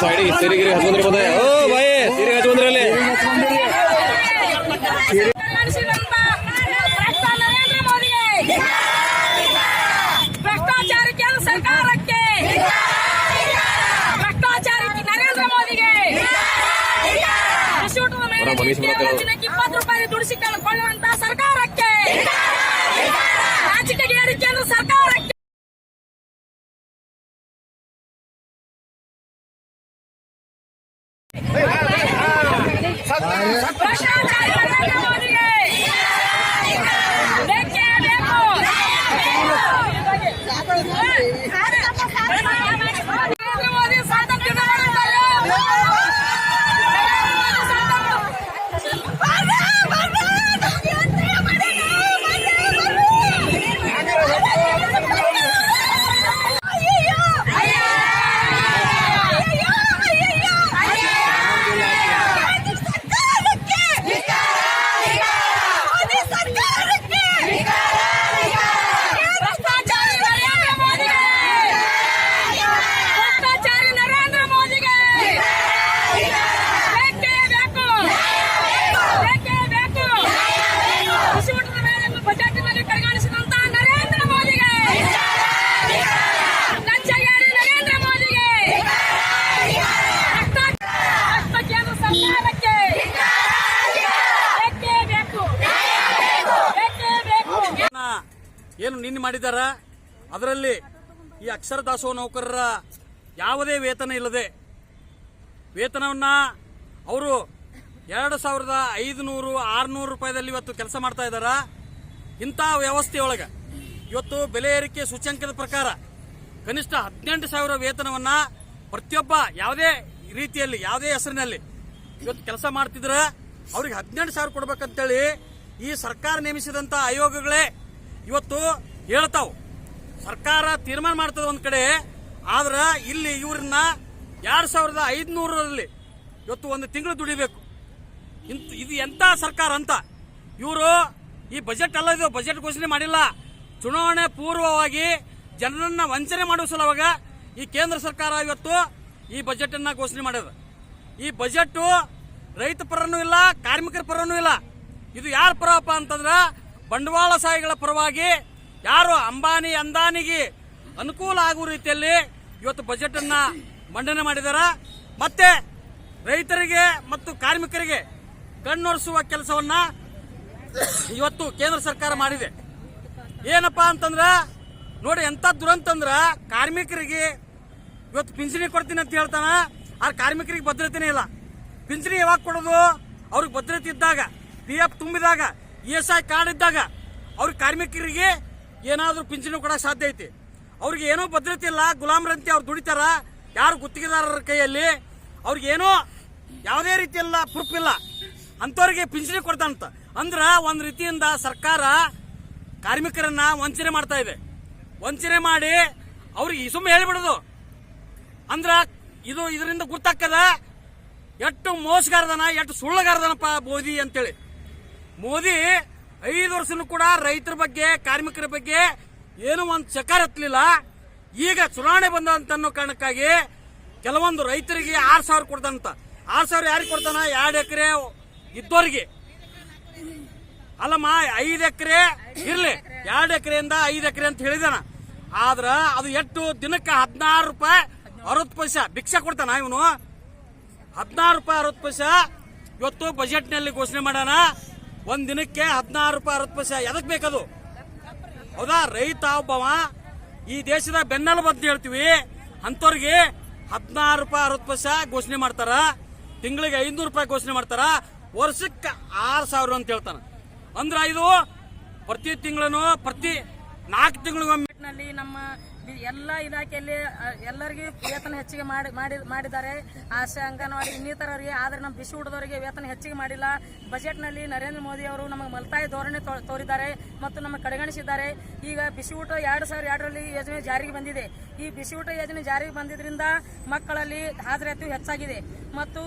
ಸೈಡಿಗೆ ಸೀರೆ ಗಿರಿ ಹಚ್ಕೊಂಡ್ರೆ ಬಂದ ಓ ಬಾಯ್ ಸೀರೆ ಹಚ್ಕೊಂಡ್ರೆ ಅಲ್ಲಿ ಕಳಿಸಿದಂತ ಭ್ರಷ್ಟ ನರೇಂದ್ರ ಮೋದಿಗೆ ಭ್ರಷ್ಟಾಚಾರಿ ಕೇಂದ್ರ ಸರ್ಕಾರಕ್ಕೆ ಭ್ರಷ್ಟಾಚಾರಿ ನರೇಂದ್ರ ಮೋದಿಗೆ ಇಪ್ಪತ್ತು ರೂಪಾಯಿ ಸರ್ಕಾರಕ್ಕೆ. ರಾಜಕೀಯ ಕೇಂದ್ರ ಸರ್ಕಾರಕ್ಕೆ ಭ್ರಷ್ಟಾಚಾರಿ ನರೇಂದ್ರ ಮೋದಿಗೆ ಬೇಕೇ ಬೇಕು ನರೇಂದ್ರ ಮೋದಿ ಸ್ವಾತಂತ್ರ್ಯದ ಮಾಡಿದ್ದಾರೆ. ಭ್ರಷ್ಟಾಚಾರಿ ನರೇಂದ್ರ ಮೋದಿಗೆ ಭ್ರಷ್ಟಾಚಾರಿ ನರೇಂದ್ರ ಮೋದಿಗೆ ಬೇಕೇ ಬೇಕು ಬೇಕೇ ಬೇಕು ಕೃಷಿ ಊಟದ ಮೇಲೆ ಬಜೆಟ್ನಲ್ಲಿ ಕಡೆಗಾಣಿಸಿದಂತ ನರೇಂದ್ರ ಮೋದಿಗೆ ಲಂಚಗಾರಿ ನರೇಂದ್ರ ಮೋದಿಗೆ ಭ್ರಷ್ಟ ಕೇಂದ್ರ ಸರ್ಕಾರಕ್ಕೆ ಬೇಕೇ ಬೇಕು ಬೇಕೇ ಬೇಕು ನ ಏನು ನಿನ್ನೆ ಮಾಡಿದಾರ? ಅದರಲ್ಲಿ ಈ ಅಕ್ಷರ ದಾಸೋಹ ನೌಕರರ ಯಾವುದೇ ವೇತನ ಇಲ್ಲದೆ ವೇತನವನ್ನ ಅವರು ಎರಡು ಸಾವಿರದ ಐದುನೂರು, ಆರುನೂರು ರೂಪಾಯಿದಲ್ಲಿ ಇವತ್ತು ಕೆಲಸ ಮಾಡ್ತಾ ಇದ್ದಾರ? ಇಂಥ ವ್ಯವಸ್ಥೆಯೊಳಗೆ ಇವತ್ತು ಬೆಲೆ ಏರಿಕೆ ಸೂಚ್ಯಂಕದ ಪ್ರಕಾರ ಕನಿಷ್ಠ ಹದಿನೆಂಟು ಸಾವಿರ ವೇತನವನ್ನ ಪ್ರತಿಯೊಬ್ಬ ಯಾವುದೇ ರೀತಿಯಲ್ಲಿ, ಯಾವುದೇ ಹೆಸರಿನಲ್ಲಿ ಇವತ್ತು ಕೆಲಸ ಮಾಡ್ತಿದ್ರೆ? ಅವ್ರಿಗೆ ಹದಿನೆಂಟು ಸಾವಿರ ಕೊಡ್ಬೇಕಂತೇಳಿ ಈ ಸರ್ಕಾರ ನೇಮಿಸಿದಂಥ ಆಯೋಗಗಳೇ ಇವತ್ತು ಹೇಳ್ತಾವ್. ಸರ್ಕಾರ ತೀರ್ಮಾನ ಮಾಡ್ತದ ಒಂದ್ ಕಡೆ, ಆದ್ರ ಇಲ್ಲಿ ಇವ್ರನ್ನ ಎರಡ್ ಸಾವಿರದ ಐದ್ನೂರರಲ್ಲಿ ಇವತ್ತು ಒಂದು ತಿಂಗಳು ದುಡಿಬೇಕು. ಇಂತ ಇದು ಎಂತ ಸರ್ಕಾರ ಅಂತ? ಇವರು ಈ ಬಜೆಟ್ ಅಲ್ಲ, ಇದು ಬಜೆಟ್ ಘೋಷಣೆ ಮಾಡಿಲ್ಲ. ಚುನಾವಣೆ ಪೂರ್ವವಾಗಿ ಜನರನ್ನ ವಂಚನೆ ಮಾಡುವ ಸಲುವಾಗ ಈ ಕೇಂದ್ರ ಸರ್ಕಾರ ಇವತ್ತು ಈ ಬಜೆಟ್ ಅನ್ನ ಘೋಷಣೆ ಮಾಡ್ಯದ ಈ ಬಜೆಟ್ ರೈತ ಪರನೂ ಇಲ್ಲ, ಕಾರ್ಮಿಕರ ಪರನೂ ಇಲ್ಲ. ಇದು ಯಾರ ಪರಪ್ಪ ಅಂತಂದ್ರ ಬಂಡವಾಳಶಾಹಿಗಳ ಪರವಾಗಿ ಯಾರು ಅಂಬಾನಿ ಅಂದಾನಿಗೆ ಅನುಕೂಲ ಆಗುವ ರೀತಿಯಲ್ಲಿ ಇವತ್ತು ಬಜೆಟ್ ಅನ್ನ ಮಂಡನೆ ಮಾಡಿದಾರ. ಮತ್ತೆ ರೈತರಿಗೆ ಮತ್ತು ಕಾರ್ಮಿಕರಿಗೆ ಕಣ್ಣೊರೆಸುವ ಕೆಲಸವನ್ನ ಇವತ್ತು ಕೇಂದ್ರ ಸರ್ಕಾರ ಮಾಡಿದೆ. ಏನಪ್ಪಾ ಅಂತಂದ್ರ, ನೋಡಿ ಎಂತ ದುರಂತ ಅಂದ್ರ ಕಾರ್ಮಿಕರಿಗೆ ಇವತ್ತು ಪಿಂಚಣಿ ಕೊಡ್ತೀನಿ ಅಂತ ಹೇಳ್ತಾನ ಆ ಕಾರ್ಮಿಕರಿಗೆ ಭದ್ರತೆನೇ ಇಲ್ಲ. ಪಿಂಚಣಿ ಯಾವಾಗ ಕೊಡೋದು? ಅವ್ರಿಗೆ ಭದ್ರತೆ ಇದ್ದಾಗ, ಪಿ ಎಫ್ ತುಂಬಿದಾಗ, ಇ ಎಸ್ ಐ ಕಾರ್ಡ್ ಇದ್ದಾಗ, ಅವ್ರ ಕಾರ್ಮಿಕರಿಗೆ ಏನಾದ್ರೂ ಪಿಂಚಣಿ ಕೊಡಕ್ ಸಾಧ್ಯ ಐತಿ. ಅವ್ರಿಗೆ ಏನೋ ಭದ್ರತೆ ಇಲ್ಲ, ಗುಲಾಮ್ರಂತೆ ಅವ್ರು ದುಡಿತಾರ, ಯಾರು ಗುತ್ತಿಗೆದಾರರ ಕೈಯಲ್ಲಿ ಅವ್ರಿಗೆ ಏನೋ ಯಾವುದೇ ರೀತಿಯಲ್ಲ ಪ್ರೂಫ್ ಇಲ್ಲ. ಅಂತವ್ರಿಗೆ ಪಿಂಚಣಿ ಕೊಡ್ತಾನಂತ ಅಂದ್ರೆ ಒಂದು ರೀತಿಯಿಂದ ಸರ್ಕಾರ ಕಾರ್ಮಿಕರನ್ನ ವಂಚನೆ ಮಾಡ್ತಾ ಇದೆ. ವಂಚನೆ ಮಾಡಿ ಅವ್ರಿಗೆ ಸುಮ್ಮನೆ ಹೇಳಿಬಿಡೋದು. ಅಂದ್ರ ಇದು ಇದರಿಂದ ಗೊತ್ತಾಗ್ತದ ಎಷ್ಟು ಮೋಸಗಾರದನ ಎಷ್ಟು ಸುಳ್ಳಗಾರದನಪ್ಪ ಮೋದಿ ಅಂತೇಳಿ. ಮೋದಿ ಐದು ವರ್ಷನು ಕೂಡ ರೈತರ ಬಗ್ಗೆ, ಕಾರ್ಮಿಕರ ಬಗ್ಗೆ ಏನು ಒಂದು ಚಕಾರ ಎತ್ತಲಿಲ್ಲ. ಈಗ ಚುನಾವಣೆ ಬಂದಂತ ಅನ್ನೋ ಕಾರಣಕ್ಕಾಗಿ ಕೆಲವೊಂದು ರೈತರಿಗೆ ಆರು ಸಾವಿರ ಕೊಡ್ತಾನಂತ ಆರು ಸಾವಿರ ಯಾರಿಗೆ ಕೊಡ್ತಾನ? ಎರಡು ಎಕರೆ ಇದ್ದೋರಿಗೆ. ಅಲ್ಲಮ್ಮ, ಐದು ಎಕರೆ ಇರಲಿ. ಎರಡು ಎಕರೆಯಿಂದ ಐದು ಎಕರೆ ಅಂತ ಹೇಳಿದಾನ. ಆದ್ರ ಅದು ಎಷ್ಟು? ದಿನಕ್ಕೆ ಹದಿನಾರು ರೂಪಾಯಿ ಅರವತ್ತು ಪೈಸೆ ಭಿಕ್ಷೆ ಕೊಡ್ತಾನ ಇವನು. ಹದಿನಾರು ರೂಪಾಯಿ ಅರವತ್ತು ಪೈಸೆ ಇವತ್ತು ಬಜೆಟ್ನಲ್ಲಿ ಘೋಷಣೆ ಮಾಡೋಣ ಒಂದ್ ದಿನಕ್ಕೆ ಹದಿನಾರು ರೂಪಾಯಿ, ಅರವತ್ತು ಪೈಸೆ, ಎದಕ್ ಬೇಕದು? ಹೌದಾ? ರೈತ ಒಬ್ಬವ. ಈ ದೇಶದ ಬೆನ್ನೆಲುಬು ಅಂತ ಹೇಳ್ತೀವಿ. ಅಂತವ್ರಿಗೆ ಹದಿನಾರು ರೂಪಾಯಿ, ಅರವತ್ತು ಪೈಸೆ ಘೋಷಣೆ ಮಾಡ್ತಾರ. ತಿಂಗಳಿಗೆ ಐನೂರು ರೂಪಾಯಿ ಘೋಷಣೆ ಮಾಡ್ತಾರ. ವರ್ಷಕ್ಕೆ ಆರು ಸಾವಿರ ಅಂತ ಹೇಳ್ತಾನ. ಅಂದ್ರ ಇದು ಪ್ರತಿ ತಿಂಗಳನು ಪ್ರತಿ ನಾಲ್ಕು ತಿಂಗಳಿಗೊಮ್ಮೆ ನಮ್ಮ ಎಲ್ಲ ಇಲಾಖೆಯಲ್ಲಿ ಎಲ್ಲರಿಗೂ ವೇತನ ಹೆಚ್ಚಿಗೆ ಮಾಡಿ ಮಾಡಿ- ಮಾಡಿದ್ದಾರೆ. ಆಶೆ ಅಂಗನವಾಡಿ ಇನ್ನಿತರರಿಗೆ, ಆದರೆ ನಮ್ಮ ಬಿಸಿ ಊಟದವರಿಗೆ ವೇತನ ಹೆಚ್ಚಿಗೆ ಮಾಡಿಲ್ಲ. ಬಜೆಟ್ನಲ್ಲಿ ನರೇಂದ್ರ ಮೋದಿ ಅವರು ನಮಗೆ ಮಲ್ತಾಯ ಧೋರಣೆ ತೋರಿದ್ದಾರೆ ಮತ್ತು ನಮ್ಮ ಕಡೆಗಣಿಸಿದ್ದಾರೆ. ಈಗ ಬಿಸಿ ಊಟ ಎರಡು ಸಾವಿರ ಎರಡರಲ್ಲಿ ಯೋಜನೆ ಜಾರಿಗೆ ಬಂದಿದೆ. ಈ ಬಿಸಿ ಊಟ ಯೋಜನೆ ಜಾರಿಗೆ ಬಂದಿದ್ದರಿಂದ ಮಕ್ಕಳಲ್ಲಿ ಹಾಜರಾತಿ ಹೆಚ್ಚಾಗಿದೆ. ಮತ್ತು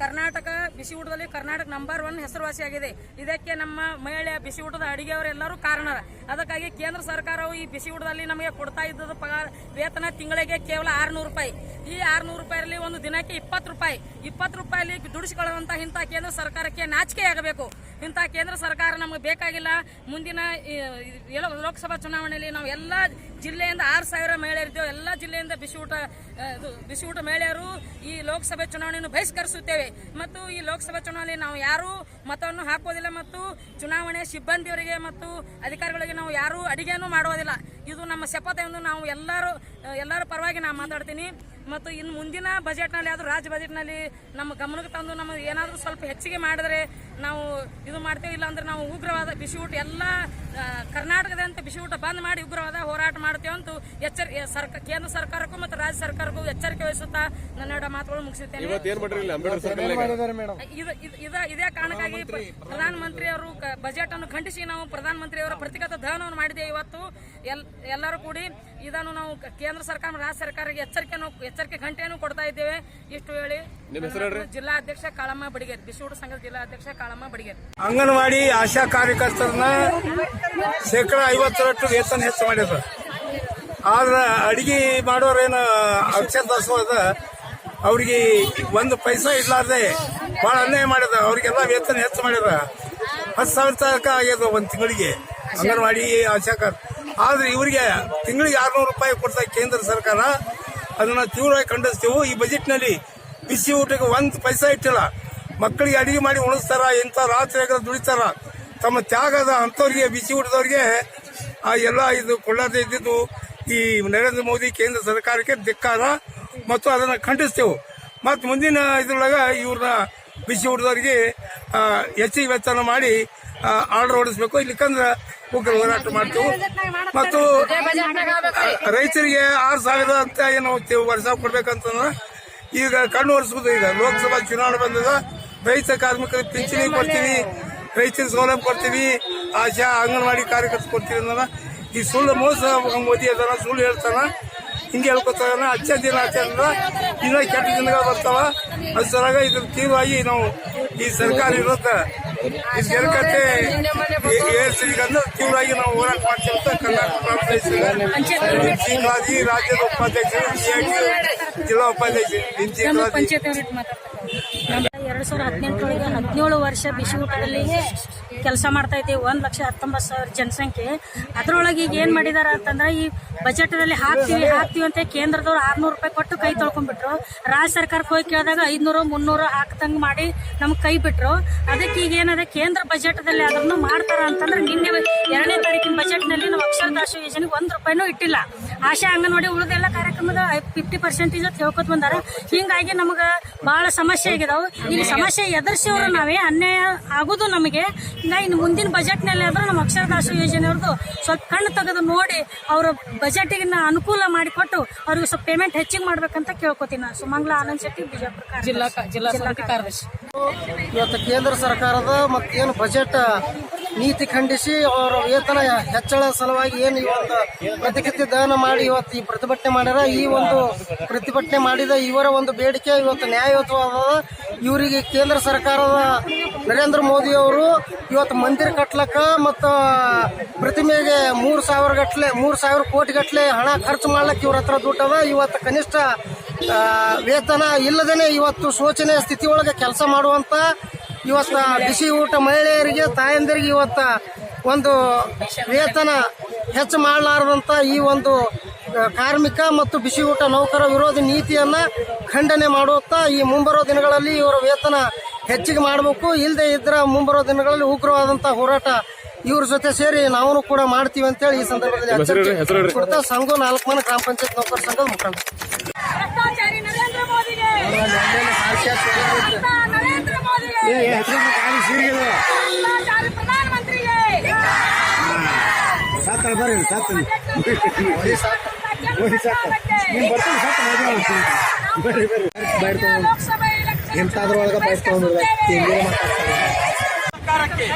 ಕರ್ನಾಟಕ ಬಿಸಿ ಊಟದಲ್ಲಿ ಕರ್ನಾಟಕ ನಂಬರ್ ಒನ್ ಹೆಸರುವಾಸಿಯಾಗಿದೆ. ಇದಕ್ಕೆ ನಮ್ಮ ಮಹಿಳೆಯ ಬಿಸಿ ಊಟದ ಅಡಿಗೆಯವರೆಲ್ಲರೂ ಕಾರಣ ಅದಕ್ಕಾಗಿ ಕೇಂದ್ರ ಸರ್ಕಾರವು ಈ ಬಿಸಿ ಊಟದಲ್ಲಿ ನಮಗೆ ಕೊಡ್ತಾ ಇದ್ದದ ಪಗಾರ, ವೇತನ ತಿಂಗಳಿಗೆ ಕೇವಲ ಆರುನೂರು ರೂಪಾಯಿ. ಈ ಆರುನೂರು ರೂಪಾಯಿಯಲ್ಲಿ ಒಂದು ದಿನಕ್ಕೆ ಇಪ್ಪತ್ತು ರೂಪಾಯಿ. ಇಪ್ಪತ್ತು ರೂಪಾಯಿಲಿ ದುಡಿಸಿಕೊಳ್ಳುವಂಥ ಇಂಥ ಕೇಂದ್ರ ಸರ್ಕಾರಕ್ಕೆ ನಾಚಿಕೆ ಆಗಬೇಕು ಇಂಥ ಕೇಂದ್ರ ಸರ್ಕಾರ ನಮಗೆ ಬೇಕಾಗಿಲ್ಲ. ಮುಂದಿನ ಲೋಕಸಭಾ ಚುನಾವಣೆಯಲ್ಲಿ ನಾವು ಎಲ್ಲ ಜಿಲ್ಲೆಯಿಂದ ಆರು ಸಾವಿರ ಮಹಿಳೆಯರಿದ್ದೇವೆ. ಎಲ್ಲ ಜಿಲ್ಲೆಯಿಂದ ಬಿಸಿ ಊಟ ಬಿಸಿ ಊಟ ಮಹಿಳೆಯರು ಈ ಲೋಕಸಭೆ ಚುನಾವಣೆಯನ್ನು ಬಹಿಷ್ಕರಿಸುತ್ತೇವೆ. ಮತ್ತು ಈ ಲೋಕಸಭಾ ಚುನಾವಣೆಯಲ್ಲಿ ನಾವು ಯಾರೂ ಮತವನ್ನು ಹಾಕೋದಿಲ್ಲ ಮತ್ತು ಚುನಾವಣೆ ಸಿಬ್ಬಂದಿಯವರಿಗೆ ಮತ್ತು ಅಧಿಕಾರಿಗಳಿಗೆ ನಾವು ಯಾರೂ ಅಡಿಗೆಯನ್ನು ಮಾಡುವುದಿಲ್ಲ. ಇದು ನಮ್ಮ ಶಪಥ ಎಂದು ನಾವು ಎಲ್ಲರೂ ಎಲ್ಲರ ಪರವಾಗಿ ನಾನು ಮಾತಾಡ್ತೀನಿ. ಮತ್ತು ಇನ್ನು ಮುಂದಿನ ಬಜೆಟ್ನಲ್ಲಿ ಆದರೂ ರಾಜ್ಯ ಬಜೆಟ್ನಲ್ಲಿ ನಮ್ಮ ಗಮನಕ್ಕೆ ತಂದು ನಮ್ಮ ಏನಾದರೂ ಸ್ವಲ್ಪ ಹೆಚ್ಚಿಗೆ ಮಾಡಿದ್ರೆ ನಾವು ಇದು ಮಾಡ್ತೇವೆ ಇಲ್ಲ ಅಂದ್ರೆ ನಾವು ಉಗ್ರವಾದ ಬಿಸಿ ಊಟ ಎಲ್ಲ ಕರ್ನಾಟಕದಂತೆ ಬಿಸಿಯೂಟ ಬಿಸಿ ಊಟ ಬಂದ್ ಮಾಡಿ ಉಗ್ರವಾದ ಹೋರಾಟ ಮಾಡ್ತೇವೆ ಅಂತ ಎಚ್ಚರಿಕೆ ಸರ್ಕಾರ ಕೇಂದ್ರ ಸರ್ಕಾರಕ್ಕೂ ಮತ್ತು ರಾಜ್ಯ ಸರ್ಕಾರಕ್ಕೂ ಎಚ್ಚರಿಕೆ ವಹಿಸುತ್ತಾ ನನ್ನ ಎರಡು ಮಾತುಗಳು ಮುಗಿಸುತ್ತೇನೆ. ಇವತ್ತು ಏನ್ ಮಾಡ್ರಿ ಅಂಬೇಡ್ಕರ್ ಸರ್ಕಲ್ ಇದು ಇದು- ಇದ- ಇದೇ ಕಾರಣಕ್ಕಾಗಿ ಪ್ರ- ಪ್ರಧಾನಮಂತ್ರಿ ಅವರು ಬಜೆಟ್ ಅನ್ನು ಖಂಡಿಸಿ ನಾವು ಪ್ರಧಾನಮಂತ್ರಿ ಅವರ ಪ್ರತಿಗತ ದಹನವನ್ನು ಮಾಡಿದೆ ಇವತ್ತು. ಎಲ್ ಎಲ್ಲರೂ ಕೂಡಿ ಇದನ್ನು ನಾವು ಕೇಂದ್ರ ಸರ್ಕಾರ ರಾಜ್ಯ ಸರ್ಕಾರಕ್ಕೆ ಎಚ್ಚರಿಕೆ ಎಚ್ಚರಿಕೆ ಗಂಟೆಯನ್ನು ಕೊಡ್ತಾ ಇದ್ದೇವೆ. ಇಷ್ಟು ಹೇಳಿ ಜಿಲ್ಲಾ ಅಧ್ಯಕ್ಷ ಜಿಲ್ಲಾಧ್ಯಕ್ಷ ಕಾಳಮ್ಮ ಬಡಿಗೇರಿ ಬಿಸಿಯೂಟ ಸಂಘದ ಜಿಲ್ಲಾಧ್ಯಕ್ಷ ಕಾಳಮ್ಮ ಬಡಿಗೇರಿ. ಅಂಗನವಾಡಿ ಆಶಾ ಕಾರ್ಯಕರ್ತರನ್ನ ಶೇಕಡ ಐವತ್ತರಷ್ಟು ವೇತನ ಹೆಚ್ಚು ಮಾಡಿದ್ರು. ಆದ್ರೆ ಅಡಿಗೆ ಮಾಡೋರೇನು ಅಕ್ಷರ ದಾಸೋದ ಅವ್ರಿಗೆ ಒಂದು ಪೈಸಾ ಇರ್ಲಾರ್ದೆ ಭಾಳ ಅನ್ಯಾಯ ಮಾಡಿದ ಅವ್ರಿಗೆಲ್ಲ ವೇತನ ಹೆಚ್ಚು ಮಾಡಿದ್ರ. ಹತ್ತು ಸಾವಿರ ತನಕ ಆಗ್ಯದ ಒಂದು ತಿಂಗಳಿಗೆ ಅಂಗನವಾಡಿ ಆಶಾ ಆದ್ರೆ ಇವರಿಗೆ ತಿಂಗಳಿಗೆ ಆರ್ನೂರು ರೂಪಾಯಿ ಕೊಡ್ತಾ ಕೇಂದ್ರ ಸರ್ಕಾರ. ಅದನ್ನ ತೀವ್ರವಾಗಿ ಖಂಡಿಸ್ತೇವೆ. ಈ ಬಜೆಟ್ನಲ್ಲಿ ಬಿಸಿ ಊಟಕ್ಕೆ ಒಂದು ಪೈಸಾ ಇಟ್ಟಿಲ್ಲ. ಮಕ್ಕಳಿಗೆ ಅಡಿಗೆ ಮಾಡಿ ಉಣಿಸ್ತಾರ, ಎಂತ ರಾತ್ರಿ ದುಡಿತಾರ. ತಮ್ಮ ತ್ಯಾಗದ ಅಂಥವ್ರಿಗೆ, ಬಿಸಿ ಊಟದವ್ರಿಗೆ, ಆ ಎಲ್ಲ ಇದು ಕೊಳ್ಳದೆ ಇದ್ದಿದ್ದು ಈ ನರೇಂದ್ರ ಮೋದಿ ಕೇಂದ್ರ ಸರ್ಕಾರಕ್ಕೆ ಧಿಕ್ಕಾರ. ಮತ್ತು ಅದನ್ನು ಖಂಡಿಸ್ತೇವೆ. ಮತ್ತು ಮುಂದಿನ ಇದ್ರೊಳಗೆ ಇವ್ರನ್ನ ಬಿಸಿ ಊಟದವ್ರಿಗೆ ಹೆಚ್ಚಿಗೆ ವೆಚ್ಚನ ಮಾಡಿ ಆರ್ಡರ್ ಹೊಡಿಸ್ಬೇಕು. ಇಲ್ಲಿಕಂದ್ರೆ ಉಗ್ರ ಹೋರಾಟ ಮಾಡ್ತೇವೆ. ಮತ್ತು ರೈತರಿಗೆ ಆರು ಸಾವಿರ ಅಂತ ಏನು ವರ್ಷ ಕೊಡ್ಬೇಕಂತಂದ್ರೆ ಈಗ ಕಣ್ಣು ಒರೆಸುವುದು ಈಗ. ಲೋಕಸಭಾ ಚುನಾವಣೆ ಬಂದದ ರೈತ ಕಾರ್ಮಿಕರಿಗೆ ಪಿಂಚಣಿ ಕೊಡ್ತೀವಿ ರೈತರಿಗೆ ಸೌಲಭ್ಯ ಕೊಡ್ತೀವಿ ಆಶಾ ಅಂಗನವಾಡಿ ಕಾರ್ಯಕರ್ತರು ಕೊಡ್ತೀವಿ ಅಂದ್ರೆ ಈ ಸುಳ್ಳು ಮೋಸ ಮೋದಿ ಅದನ್ನ ಸುಳ್ಳು ಹೇಳ್ತಾನ. ಹಿಂಗೆ ಹೇಳ್ಕೊತಾವೆ ಅಚ್ಚ ದಿನ ಆಚರಣೆ ಇನ್ನ ಕೆಟ್ಟ ದಿನಗಳು ಬರ್ತಾವ. ಅದ್ ಸಲಾಗ ಇದ್ರ ತೀವ್ರವಾಗಿ ನಾವು ಈ ಸರ್ಕಾರ ಇರುತ್ತೆ. ಈ ಸರ್ಕಾರಕ್ಕೆ ಏರ್ಸಿಗಂದ್ರೆ ತೀವ್ರವಾಗಿ ನಾವು ಹೋರಾಟ ಮಾಡ್ತೀವಿ ಅಂತ ಕರ್ನಾಟಕ ರಾಜ್ಯದ ಉಪಾಧ್ಯಕ್ಷರು ಜಿಲ್ಲಾ ಉಪಾಧ್ಯಕ್ಷರು ಎರಡು ಸಾವಿರದ ಹದಿನೆಂಟರೊಳಗೆ ಹದಿನೇಳು ವರ್ಷ ಬಿಸಿ ಊಟದಲ್ಲಿ ಕೆಲಸ ಮಾಡ್ತಾ ಇದ್ದೀವಿ, ಒಂದು ಲಕ್ಷ ಹತ್ತೊಂಬತ್ತು ಸಾವಿರ ಜನಸಂಖ್ಯೆ. ಅದರೊಳಗೆ ಈಗ ಏನು ಮಾಡಿದಾರ ಅಂತಂದ್ರೆ, ಈ ಬಜೆಟ್ದಲ್ಲಿ ಹಾಕ್ತೀವಿ ಹಾಕ್ತೀವಿ ಅಂತ ಕೇಂದ್ರದವ್ರು ಆರ್ನೂರು ರೂಪಾಯಿ ಕೊಟ್ಟು ಕೈ ತೊಳ್ಕೊಂಡ್ಬಿಟ್ರು. ರಾಜ್ಯ ಸರ್ಕಾರಕ್ಕೆ ಹೋಗಿ ಕೇಳಿದಾಗ ಐದ್ನೂರು, ಮುನ್ನೂರು ಹಾಕ್ದಂಗೆ ಮಾಡಿ ನಮ್ಗೆ ಕೈ ಬಿಟ್ರು. ಅದಕ್ಕೆ ಈಗ ಏನದ, ಕೇಂದ್ರ ಬಜೆಟ್ದಲ್ಲಿ ಅದನ್ನು ಮಾಡ್ತಾರ ಅಂತಂದ್ರೆ ನಿನ್ನೆ ಎರಡನೇ ತಾರೀಕಿನ ಬಜೆಟ್ನಲ್ಲಿ ನಾವು ಅಕ್ಷರ ದಾಸೋಹ ಯೋಜನೆಗೆ ಒಂದು ರೂಪಾಯಿನೂ ಇಟ್ಟಿಲ್ಲ. ಆಶಾ ಅಂಗನವಾಡಿ ಉಳಿದೆಲ್ಲ ಕಾರ್ಯಕ್ರಮದ ಫಿಫ್ಟಿ ಪರ್ಸೆಂಟೇಜ್ ಹೇಳ್ಕೊತ ಬಂದಾರ. ಹಿಂಗಾಗಿ ನಮಗೆ ಬಹಳ ಸಮಸ್ಯೆ ಆಗಿದಾವು. ಈಗ ಸಮಸ್ಯೆ ಎದುರಿಸಿವ್ರು ನಾವೇ, ಅನ್ಯಾಯ ಆಗೋದು ನಮಗೆ. ಇನ್ನು ಮುಂದಿನ ಬಜೆಟ್ನಲ್ಲಿ ಆದ್ರೂ ನಮ್ಮ ಅಕ್ಷರ ದಾಸೋಹ ಯೋಜನೆಯವ್ರದ್ದು ಸ್ವಲ್ಪ ಕಣ್ಣು ತೆಗೆದು ನೋಡಿ ಅವರ ಬಜೆಟಿಗೆ ಅನುಕೂಲ ಮಾಡಿಕೊಟ್ಟು ಅವ್ರಿಗೆ ಸ್ವಲ್ಪ ಪೇಮೆಂಟ್ ಹೆಚ್ಚಿಗೆ ಮಾಡ್ಬೇಕಂತ ಕೇಳ್ಕೊತೀನಿ ನಾನು. ಸುಮಂಗ್ಲ ಆನಂದ್ ಶೆಟ್ಟಿ ಬಿಜಾಪುರ ಜಿಲ್ಲಾ ಜಿಲ್ಲಾ ಕಾರ್ಯದರ್ಶಿ. ಇವತ್ತು ಕೇಂದ್ರ ಸರ್ಕಾರದ ಮತ್ತೇನು ಏನು ಬಜೆಟ್ ನೀತಿ ಖಂಡಿಸಿ ಅವರ ವೇತನ ಹೆಚ್ಚಳ ಸಲುವಾಗಿ ಏನು ಈ ಒಂದು ಪ್ರತಿಕೃತಿ ದಹನ ಮಾಡಿ ಇವತ್ತು ಈ ಪ್ರತಿಭಟನೆ ಮಾಡ್ಯಾರ. ಈ ಒಂದು ಪ್ರತಿಭಟನೆ ಮಾಡಿದ ಇವರ ಒಂದು ಬೇಡಿಕೆ ಇವತ್ತು ನ್ಯಾಯಯುತವಾದ ಇವರಿಗೆ ಕೇಂದ್ರ ಸರ್ಕಾರದ ನರೇಂದ್ರ ಮೋದಿ ಅವರು ಇವತ್ತು ಮಂದಿರ ಕಟ್ಲಕ್ಕ ಮತ್ತು ಪ್ರತಿಮೆಗೆ ಮೂರು ಸಾವಿರ ಗಟ್ಲೆ, ಮೂರು ಸಾವಿರ ಕೋಟಿ ಗಟ್ಲೆ ಹಣ ಖರ್ಚು ಮಾಡ್ಲಕ್ಕೆ ಇವ್ರ ಹತ್ರ ದುಡ್ಡದ ಇವತ್ತು ಕನಿಷ್ಠ ವೇತನ ಇಲ್ಲದೇನೆ ಇವತ್ತು ಶೋಚನೆಯ ಸ್ಥಿತಿ ಒಳಗೆ ಕೆಲಸ ಮಾಡುವಂತ ಇವತ್ತ ಬಿಸಿ ಊಟ ಮಹಿಳೆಯರಿಗೆ ತಾಯಂದಿರಿಗೆ ಇವತ್ತ ಒಂದು ವೇತನ ಹೆಚ್ಚು ಮಾಡಲಾರದಂತ ಈ ಒಂದು ಕಾರ್ಮಿಕ ಮತ್ತು ಬಿಸಿ ಊಟ ನೌಕರ ವಿರೋಧಿ ನೀತಿಯನ್ನ ಖಂಡನೆ ಮಾಡುತ್ತಾ ಈ ಮುಂಬರೋ ದಿನಗಳಲ್ಲಿ ಇವರ ವೇತನ ಹೆಚ್ಚಿಗೆ ಮಾಡಬೇಕು. ಇಲ್ಲದೆ ಇದ್ರ ಮುಂಬರೋ ದಿನಗಳಲ್ಲಿ ಉಗ್ರವಾದಂಥ ಹೋರಾಟ ಇವ್ರ ಜೊತೆ ಸೇರಿ ನಾವು ಕೂಡ ಮಾಡ್ತೀವಿ ಅಂತೇಳಿ ಈ ಸಂದರ್ಭದಲ್ಲಿ ಕೊಡ್ತಾ ಸಂಘ ನಾಲ್ಕು ಮನೆ ಗ್ರಾಮ ಪಂಚಾಯತ್ ನೌಕರ ಸಂಘದ ಮುಖಂಡ. ಭ್ರಷ್ಟಾಚಾರಿ ನರೇಂದ್ರ ಮೋದಿಗೆ ನರೇಂದ್ರ ಮೋದಿಗೆ ಭ್ರಷ್ಟಾಚಾರಿ ಪ್ರಧಾನಮಂತ್ರಿಗೆ ಲೋಕಸಭೆ ಎಂತಾದ್ರೊಳಗ ಬೈಸ್ಕೊಂಡು ಸರ್ಕಾರಕ್ಕೆ